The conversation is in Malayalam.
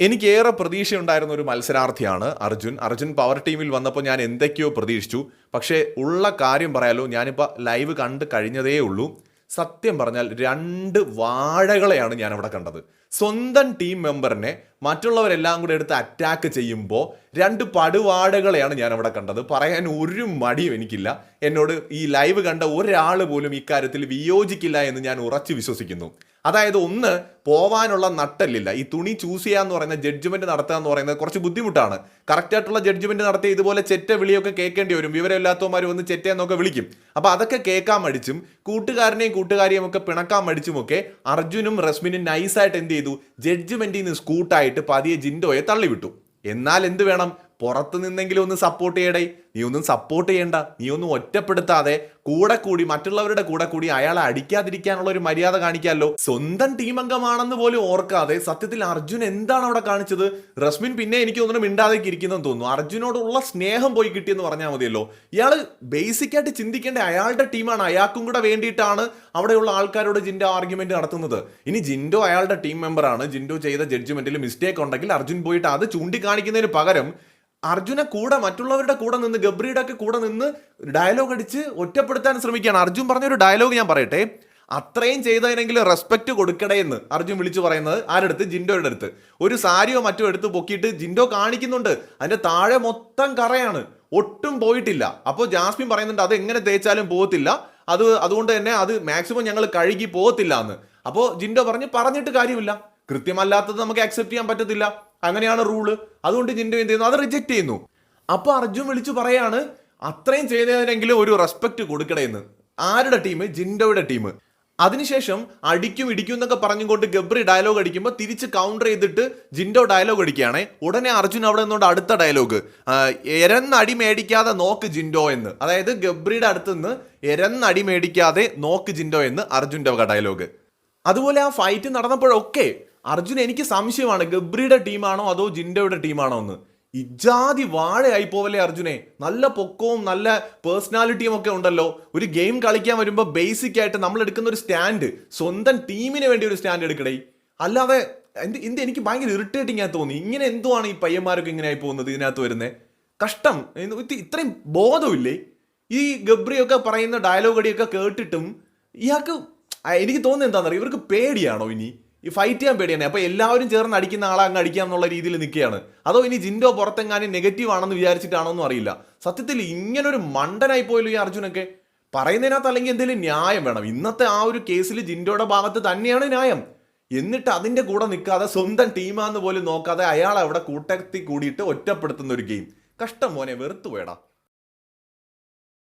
എനിക്കേറെ പ്രതീക്ഷയുണ്ടായിരുന്ന ഒരു മത്സരാർത്ഥിയാണ് അർജുൻ. അർജുൻ പവർ ടീമിൽ വന്നപ്പോൾ ഞാൻ എന്തൊക്കെയോ പ്രതീക്ഷിച്ചു. പക്ഷേ ഉള്ള കാര്യം പറയാലോ ഞാനിപ്പോൾ ലൈവ് കണ്ട് കഴിഞ്ഞതേ ഉള്ളൂ സത്യം പറഞ്ഞാൽ രണ്ട് വാഴകളെയാണ് ഞാൻ അവിടെ കണ്ടത്. സ്വന്തം ടീം മെമ്പറിനെ മറ്റുള്ളവരെല്ലാം കൂടെ എടുത്ത് അറ്റാക്ക് ചെയ്യുമ്പോൾ രണ്ട് പടുവാഴകളെയാണ് ഞാൻ അവിടെ കണ്ടത്. പറയാൻ ഒരു മടിയും എനിക്കില്ല. എന്നോട് ഈ ലൈവ് കണ്ട ഒരാൾ പോലും ഇക്കാര്യത്തിൽ വിയോജിക്കില്ല എന്ന് ഞാൻ ഉറച്ചു വിശ്വസിക്കുന്നു. അതായത് ഒന്ന് പോവാനുള്ള നട്ടല്ലില്ല. ഈ തുണി ചൂസ് ചെയ്യാന്ന് പറയുന്ന ജഡ്ജ്മെന്റ് നടത്തുക എന്ന് പറയുന്നത് കുറച്ച് ബുദ്ധിമുട്ടാണ്. കറക്റ്റ് ആയിട്ടുള്ള ജഡ്ജ്മെന്റ് നടത്തി ഇതുപോലെ ചെറ്റ വിളിയൊക്കെ കേൾക്കേണ്ടി വരും. വിവരമില്ലാത്തവന്മാർ വന്ന് ചെറ്റ എന്നൊക്കെ വിളിക്കും. അപ്പൊ അതൊക്കെ കേൾക്കാൻ മടിച്ചും കൂട്ടുകാരനെയും കൂട്ടുകാരിയും ഒക്കെ പിണക്കാൻ മടിച്ചുമൊക്കെ അർജുനും റസ്മിനും നൈസായിട്ട് എന്ത് ചെയ്തു? ജഡ്ജ്മെന്റിൽ നിന്ന് സ്കൂട്ടായിട്ട് പതിയെ ജിൻഡോയെ തള്ളിവിട്ടു. എന്നാൽ എന്ത് വേണം? പുറത്ത് നിന്നെങ്കിലും ഒന്ന് സപ്പോർട്ട് ചെയ്യടേ. നീ ഒന്നും സപ്പോർട്ട് ചെയ്യണ്ട. നീ ഒന്നും ഒറ്റപ്പെടുത്താതെ കൂടെ കൂടി മറ്റുള്ളവരുടെ കൂടെ കൂടി അയാളെ അടിക്കാതിരിക്കാനുള്ള ഒരു മര്യാദ കാണിക്കാമല്ലോ സ്വന്തം ടീം അംഗമാണെന്ന് പോലും ഓർക്കാതെ സത്യത്തിൽ അർജുൻ എന്താണ് അവിടെ കാണിച്ചത്? റസ്മിൻ പിന്നെ എനിക്ക് ഒന്നും മിണ്ടാതേക്ക് ഇരിക്കുന്നെന്ന് തോന്നുന്നു. അർജുനോടുള്ള സ്നേഹം പോയി കിട്ടിയെന്ന് പറഞ്ഞാൽ മതിയല്ലോ. ഇയാൾ ബേസിക് ആയിട്ട് ചിന്തിക്കേണ്ട അയാളുടെ ടീമാണ് അയാൾക്കും കൂടെ വേണ്ടിയിട്ടാണ് അവിടെയുള്ള ആൾക്കാരോട് ജിൻഡോ ആർഗ്യുമെന്റ് നടത്തുന്നത്. ഇനി ജിൻഡോ അയാളുടെ ടീം മെമ്പറാണ് ജിൻഡോ ചെയ്ത ജഡ്ജ്മെന്റിൽ മിസ്റ്റേക്ക് ഉണ്ടെങ്കിൽ അർജുൻ പോയിട്ട് അത് ചൂണ്ടിക്കാണിക്കുന്നതിന് പകരം അർജുനെ കൂടെ മറ്റുള്ളവരുടെ കൂടെ നിന്ന് ഗബ്രിയുടെ ഒക്കെ കൂടെ നിന്ന് ഡയലോഗ് അടിച്ച് ഒറ്റപ്പെടുത്താൻ ശ്രമിക്കുകയാണ്. അർജുൻ പറഞ്ഞൊരു ഡയലോഗ് ഞാൻ പറയട്ടെ. അത്രയും ചെയ്തതിനെങ്കിലും റെസ്പെക്ട് കൊടുക്കടേ എന്ന് അർജുൻ വിളിച്ചു പറയുന്നത് ആരെടുത്ത്? ജിൻഡോയുടെ അടുത്ത്. ഒരു സാരിയോ മറ്റോ എടുത്ത് പൊക്കിയിട്ട് ജിൻഡോ കാണിക്കുന്നുണ്ട്. അതിന്റെ താഴെ മൊത്തം കറയാണ്. ഒട്ടും പോയിട്ടില്ല. അപ്പോൾ ജാസ്മിൻ പറയുന്നുണ്ട് അത് എങ്ങനെ തേച്ചാലും പോകത്തില്ല. അത് അതുകൊണ്ട് തന്നെ അത് മാക്സിമം ഞങ്ങൾ കഴുകി പോകത്തില്ല എന്ന്. അപ്പോൾ ജിൻഡോ പറഞ്ഞ് പറഞ്ഞിട്ട് കാര്യമില്ല. കൃത്യമല്ലാത്തത് നമുക്ക് അക്സെപ്റ്റ് ചെയ്യാൻ പറ്റത്തില്ല. അങ്ങനെയാണ് റൂൾ. അതുകൊണ്ട് ജിൻഡോ എന്ത് ചെയ്യുന്നു? അത് റിജക്റ്റ് ചെയ്യുന്നു. അപ്പോൾ അർജുൻ വിളിച്ചു പറയാണ് അത്രയും ചെയ്തതിനെങ്കിലും ഒരു റെസ്പെക്ട് കൊടുക്കണേ എന്ന്. ആരുടെ ടീം ജിൻഡോയുടെ ടീം അതിനുശേഷം അടിക്കും ഇടിക്കും എന്നൊക്കെ പറഞ്ഞുകൊണ്ട് ഗബ്രി ഡയലോഗ് അടിക്കുമ്പോൾ തിരിച്ച് കൗണ്ടർ ചെയ്തിട്ട് ജിൻഡോ ഡയലോഗ് അടിക്കുകയാണെ. ഉടനെ അർജുൻ അവിടെ നിന്നുകൊണ്ട് അടുത്ത ഡയലോഗ് എരന്നടി മേടിക്കാതെ നോക്ക് ജിൻഡോ എന്ന്. അതായത് ഗബ്രിയുടെ അടുത്ത് നിന്ന് എരന്നടി മേടിക്കാതെ നോക്ക് ജിൻഡോ എന്ന് അർജുന്റെ ഡയലോഗ് അതുപോലെ ആ ഫൈറ്റ് നടന്നപ്പോഴൊക്കെ അർജുൻ എനിക്ക് സംശയമാണ് ഗബ്രിയുടെ ടീമാണോ അതോ ജിൻഡോയുടെ ടീമാണോ എന്ന്. ഇജാതി വാഴയായി പോവല്ലേ അർജുനെ. നല്ല പൊക്കവും നല്ല പേഴ്സണാലിറ്റിയും ഒക്കെ ഉണ്ടല്ലോ. ഒരു ഗെയിം കളിക്കാൻ വരുമ്പോൾ ബേസിക് ആയിട്ട് നമ്മൾ എടുക്കുന്ന ഒരു സ്റ്റാൻഡ് സ്വന്തം ടീമിന് വേണ്ടി ഒരു സ്റ്റാൻഡ് എടുക്കണേ അല്ലാതെ എന്ത് എന്ത് എനിക്ക് ഭയങ്കര ഇറിറ്റേറ്റിംഗ് ആയി തോന്നി. ഇങ്ങനെ എന്തുവാണ് ഈ പയ്യന്മാരൊക്കെ ഇങ്ങനെ ആയി പോകുന്നത് ഇതിനകത്ത് വരുന്നത് കഷ്ടം. ഇത്രയും ബോധമില്ലേ? ഈ ഗബ്രിയൊക്കെ പറയുന്ന ഡയലോഗടിയൊക്കെ കേട്ടിട്ടും ഇയാൾക്ക് എനിക്ക് തോന്നുന്നത് എന്താണെന്നറിയാം? ഇവർക്ക് പേടിയാണോ ഇനി? ഈ ഫൈറ്റ് ചെയ്യാൻ പേടിയാണ്. അപ്പോൾ എല്ലാവരും ചേർന്ന് അടിക്കുന്ന ആളെ അങ്ങ് അടിക്കാം എന്നുള്ള രീതിയിൽ നിൽക്കുകയാണ്. അതോ ഇനി ജിൻഡോ പുറത്തെങ്ങാനും നെഗറ്റീവ് ആണെന്ന് വിചാരിച്ചിട്ടാണോ എന്നും അറിയില്ല. സത്യത്തിൽ ഇങ്ങനൊരു മണ്ടനായി പോയല്ലോ ഈ അർജുനൊക്കെ. പറയുന്നതിനകത്ത് അല്ലെങ്കിൽ എന്തെങ്കിലും ന്യായം വേണം. ഇന്നത്തെ ആ ഒരു കേസിൽ ജിൻഡോയുടെ ഭാഗത്ത് തന്നെയാണ് ന്യായം. എന്നിട്ട് അതിന്റെ കൂടെ നിൽക്കാതെ സ്വന്തം ടീമാന്ന് പോലും നോക്കാതെ അയാൾ അവിടെ കൂട്ടത്തിൽ കൂടിയിട്ട് ഒറ്റപ്പെടുത്തുന്ന ഒരു ഗെയിം കഷ്ടം മോനെ വെറുത്തു പോയടാ.